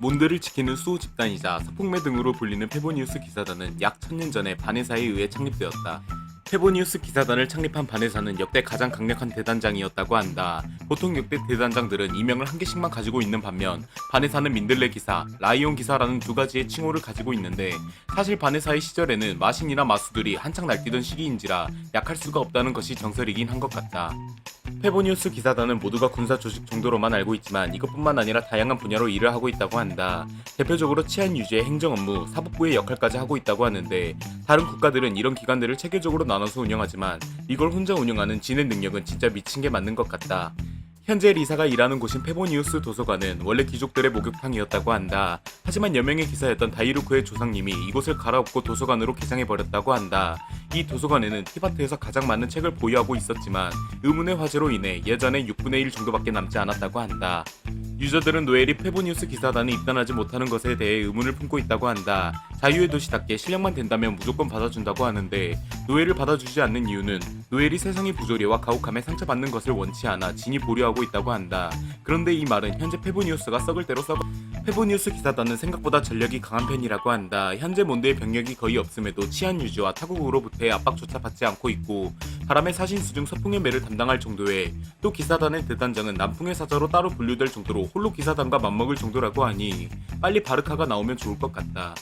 몬드를 지키는 수호 집단이자 서풍매 등으로 불리는 페보니우스 기사단은 약 천년 전에 바네사에 의해 창립되었다. 페보니우스 기사단을 창립한 바네사는 역대 가장 강력한 대단장이었다고 한다. 보통 역대 대단장들은 이명을 한 개씩만 가지고 있는 반면 바네사는 민들레 기사, 라이온 기사라는 두 가지의 칭호를 가지고 있는데 사실 바네사의 시절에는 마신이나 마수들이 한창 날뛰던 시기인지라 약할 수가 없다는 것이 정설이긴 한 것 같다. 페보니우스 기사단은 모두가 군사 조직 정도로만 알고 있지만 이것뿐만 아니라 다양한 분야로 일을 하고 있다고 한다. 대표적으로 치안 유지의 행정 업무, 사법부의 역할까지 하고 있다고 하는데 다른 국가들은 이런 기관들을 체계적으로 나눠 서 운영하지만 이걸 혼자 운영하는 진의 능력은 진짜 미친 게 맞는 것 같다. 현재 리사가 일하는 곳인 페보니우스 도서관은 원래 귀족들의 목욕탕이었다고 한다. 하지만 여명의 기사였던 다이루크의 조상님이 이곳을 갈아엎고 도서관으로 개장해버렸다고 한다. 이 도서관에는 티바트에서 가장 많은 책을 보유하고 있었지만 의문의 화재로 인해 예전에 6분의 1 정도밖에 남지 않았다고 한다. 유저들은 노엘이 페보니우스 기사단에 입단하지 못하는 것에 대해 의문을 품고 있다고 한다. 자유의 도시답게 실력만 된다면 무조건 받아준다고 하는데 노엘을 받아주지 않는 이유는 노엘이 세상의 부조리와 가혹함에 상처받는 것을 원치 않아 진이 보류하고 있다고 한다. 그런데 이 말은 현재 페보니우스가 썩을 대로 썩어 페보니우스 기사단은 생각보다 전력이 강한 편이라고 한다. 현재 몬드의 병력이 거의 없음에도 치안 유지와 타국으로부터의 압박조차 받지 않고 있고 바람의 사신수 중 서풍의 매를 담당할 정도에 또 기사단의 대단장은 남풍의 사자로 따로 분류될 정도로 홀로 기사단과 맞먹을 정도라고 하니 빨리 바르카가 나오면 좋을 것 같다.